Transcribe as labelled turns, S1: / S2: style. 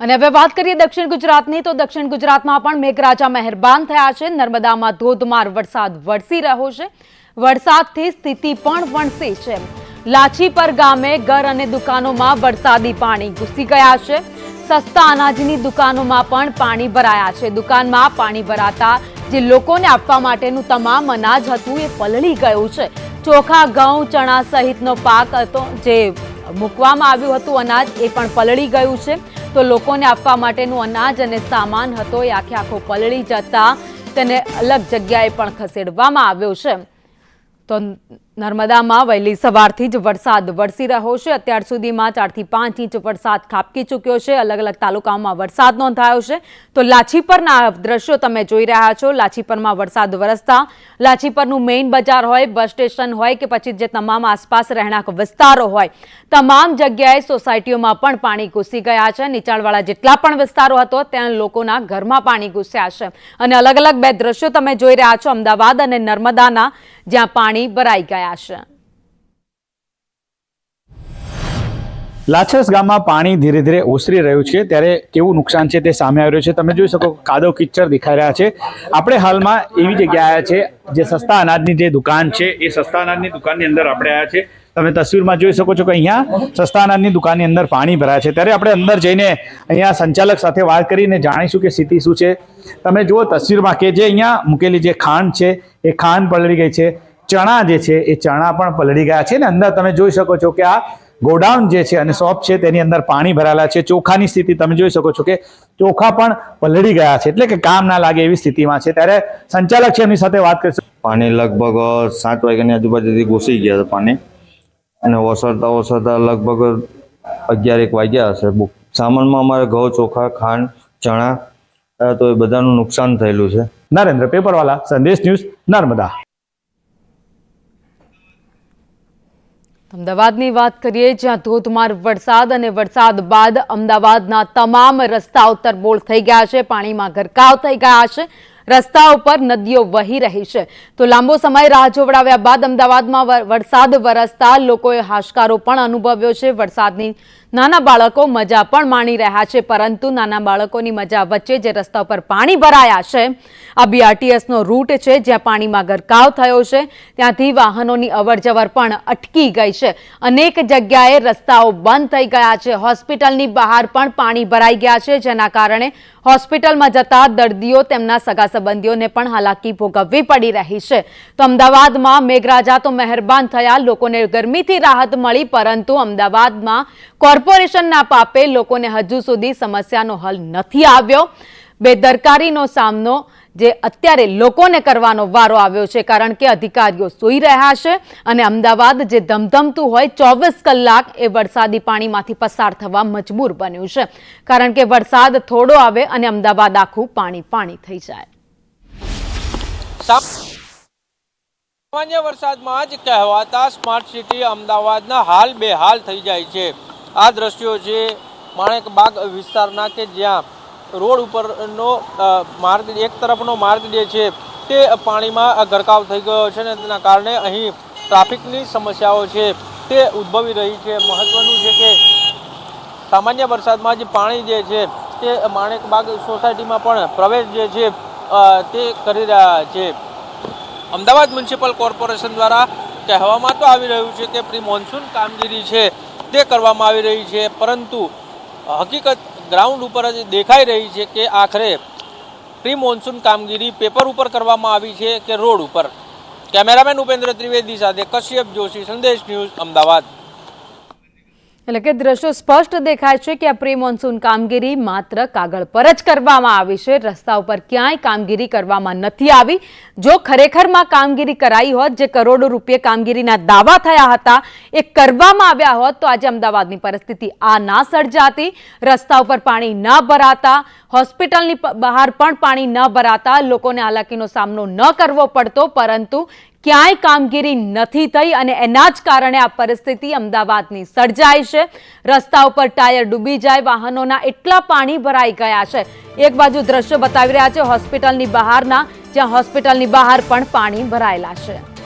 S1: અને હવે વાત કરીએ દક્ષિણ ગુજરાતની, તો દક્ષિણ ગુજરાતમાં પણ મેઘરાજા મહેરબાન થયા છે. નર્મદામાં ધોધમાર વરસાદ વરસી રહ્યો છે. વરસાદથી સ્થિતિ પણ વણસી છે. લાછીપર ગામે ઘર અને દુકાનોમાં વરસાદી પાણી ઘૂસી ગયા છે. સસ્તા અનાજની દુકાનોમાં પણ પાણી ભરાયા છે. દુકાનમાં પાણી ભરાતા જે લોકોને આપવા માટેનું તમામ અનાજ હતું, એ પલળી ગયું છે. ચોખા, ઘઉં, ચણા સહિતનો પાક હતો, જે મૂકવામાં આવ્યું હતું અનાજ, એ પણ પલળી ગયું છે. તો લોકોને આપવા માટેનું અનાજ અને સામાન હતો. એ આખે આખો પલળી જતા તેને અલગ જગ્યાએ પણ ખસેડવામાં આવ્યો છે. તો નર્મદામાં વહેલી સવારથી જ વરસાદ વરસી રહ્યો છે. અત્યાર સુધીમાં ચારથી પાંચ ઇંચ વરસાદ ખાબકી ચૂક્યો છે. અલગ અલગ તાલુકાઓમાં વરસાદ નોંધાયો છે. તો લાછીપરના દ્રશ્યો તમે જોઈ રહ્યા છો. લાછીપરમાં વરસાદ વરસતા લાછીપરનું મેઇન બજાર હોય, બસ સ્ટેશન હોય કે પછી જે તમામ આસપાસ રહેણાંક વિસ્તારો હોય, તમામ જગ્યાએ સોસાયટીઓમાં પણ પાણી ઘૂસી ગયા છે. નીચાણવાળા જેટલા પણ વિસ્તારો હતો, ત્યાં લોકોના ઘરમાં પાણી ઘૂસ્યા છે. અને અલગ અલગ બે દ્રશ્યો તમે જોઈ રહ્યા છો. અમદાવાદ અને નર્મદાના જ્યાં પાણી ભરાઈ ગયા છે.
S2: લાછસ ગામમાં પાણી ધીરે ધીરે ઓસરી રહ્યું છે. ત્યારે કેવું નુકસાન છે તે સામે આવી રહ્યું છે. તમે જોઈ શકો કાદવ કિચ્ચર દેખાઈ રહ્યા છે. આપણે હાલમાં એવી જગ્યાએ આવ્યા છે જે સસ્તા અનાજની જે દુકાન છે, એ સસ્તા અનાજની દુકાનની અંદર આપણે આવ્યા છે. તમે તસવીરમાં જોઈ શકો છો કે અહીંયા સસ્તા અનાજની દુકાનની અંદર પાણી ભરાય છે. ત્યારે આપણે અંદર જઈને અહીંયા સંચાલક સાથે વાત કરીને જાણીશું કે સ્થિતિ શું છે. તમે જુઓ તસવીરમાં કે જે અહીંયા મૂકેલી જે ખાંડ છે, એ ખાંડ પલળી ગઈ છે. ચણા જે છે એ ચણા પણ પલળી ગયા છે ને અંદર તમે જોઈ શકો છો કે આ ગોડાઉન જે છે અને શોપ છે તેની અંદર પાણી ભરાયેલા છે. ચોખાની સ્થિતિ તમે જોઈ શકો છો કે ચોખા પણ પલળી ગયા છે. એટલે કે કામ ના લાગે એવી સ્થિતિમાં છે. ત્યારે સંચાલક છે એમની સાથે વાત કરીશું.
S3: પાણી લગભગ સાત વાગ્યાની આજુબાજુથી ઘૂસી ગયા હતા પાણી. અને ઓસરતા ઓસરતા લગભગ અગિયાર એક વાગ્યા હશે. બુક સામાનમાં અમારે ઘઉં ચોખા ખાંડ ચણા તો એ બધાનું નુકસાન થયેલું છે.
S2: નરેન્દ્ર પેપરવાલા સંદેશ ન્યૂઝ નર્મદા.
S1: અમદાવાદની વાત કરીએ, જ્યાં ધોધમાર વરસાદ અને વરસાદ બાદ અમદાવાદના તમામ રસ્તાઓ તરબોળ થઈ ગયા છે, પાણીમાં ગરકાવ થઈ ગયા છે રસ્તા ઉપર નદીઓ વહી રહી છે. તો લાંબો સમય રાહ જોવડાવ્યા બાદ અમદાવાદમાં વરસાદ વરસતા લોકોએ હાશકારો પણ અનુભવ્યો છે. વરસાદની નાના બાળકો મજા પણ માણી રહ્યા છે, પરંતુ નાના બાળકોની મજા વચ્ચે જે રસ્તા ઉપર પાણી ભરાયા છે, આ બીઆરટીએસનો રૂટ છે, જ્યાં પાણીમાં ગરકાવ થયો છે, ત્યાંથી વાહનોની અવરજવર પણ અટકી ગઈ છે. અનેક જગ્યાએ રસ્તાઓ બંધ થઈ ગયા છે, હોસ્પિટલની બહાર પણ પાણી ભરાઈ ગયા છે, જેના કારણે હોસ્પિટલમાં જતા દર્દીઓ તેમના સગા સંબંધીઓને પણ હાલાકી ભોગવવી પડી રહી છે. તો અમદાવાદમાં મેઘરાજા તો મહેરબાન થયા, લોકોને ગરમીથી રાહત મળી, પરંતુ અમદાવાદમાં કોર્પોરેશનના પાપે લોકોને હજુ સુધી સમસ્યાનો હલ નથી આવ્યો. બેદરકારીનો સામનો જે અત્યારે લોકોને કરવાનો વારો આવ્યો છે, કારણ કે અધિકારીઓ સૂઈ રહ્યા છે અને અમદાવાદ જે ધમધમતું હોય, ચોવીસ કલાક એ વરસાદી પાણીમાંથી પસાર થવા મજબૂર બન્યું છે. કારણ કે વરસાદ થોડો આવે અને અમદાવાદ આખું પાણી પાણી થઈ જાય.
S4: સામાન્ય વરસાદમાં જ કહેવાતા સ્માર્ટ સિટી અમદાવાદના હાલ બેહાલ થઈ જાય છે. આ દ્રશ્યો છે માણેક બાગ વિસ્તારના કે જ્યાં રોડ ઉપરનો માર્ગ, એક તરફનો માર્ગ જે છે તે પાણીમાં ગરકાવ થઈ ગયો છે ને તેના કારણે અહીં ટ્રાફિકની સમસ્યાઓ છે તે ઉદ્ભવી રહી છે. મહત્વનું છે કે સામાન્ય વરસાદમાં જે પાણી જે છે તે માણેક બાગ સોસાયટીમાં પણ પ્રવેશ જે છે તે કરી રહ્યા છે. અમદાવાદ મ્યુનિસિપલ કોર્પોરેશન દ્વારા કહેવામાં તો આવી રહ્યું છે કે પ્રી મોન્સૂન કામગીરી છે. તે કરવામાં આવી રહી છે, પરંતુ હકીકત ગ્રાઉન્ડ ઉપર જ દેખાઈ રહી છે કે આખરે પ્રી મોન્સૂન કામગીરી પેપર ઉપર કરવામાં આવી છે કે રોડ ઉપર? કેમેરામેન ઉપેન્દ્ર ત્રિવેદી સાથે કશ્યપ જોશી, સંદેશ ન્યૂઝ, અમદાવાદ.
S1: એટલે કે દ્રશ્યો સ્પષ્ટ દેખાય છે કે આ પ્રી મોન્સૂન કામગીરી માત્ર કાગળ પર જ કરવામાં આવી છે. રસ્તા ઉપર ક્યાંય કામગીરી કરવામાં નથી આવી. જો ખરેખરમાં કામગીરી કરાઈ હોત, જે કરોડો રૂપિયા કામગીરીના દાવા થયા હતા, એ કરવામાં આવ્યા હોત, તો આજે અમદાવાદની પરિસ્થિતિ આ ના સર્જાતી. રસ્તા ઉપર પાણી ન ભરાતા, હોસ્પિટલની બહાર પણ પાણી ન ભરાતા, લોકોને હાલાકીનો સામનો ન કરવો પડતો, પરંતુ ક્યાંય કામગીરી નથી થઈ અને એના જ કારણે આ પરિસ્થિતિ અમદાવાદની સર્જાઈ છે. રસ્તા ઉપર ટાયર ડૂબી જાય, વાહનોના એટલા પાણી ભરાઈ ગયા છે. એક બાજુ દ્રશ્યો બતાવી રહ્યા છે, હોસ્પિટલની બહારના, જ્યાં હોસ્પિટલની બહાર પણ પાણી ભરાયેલા છે.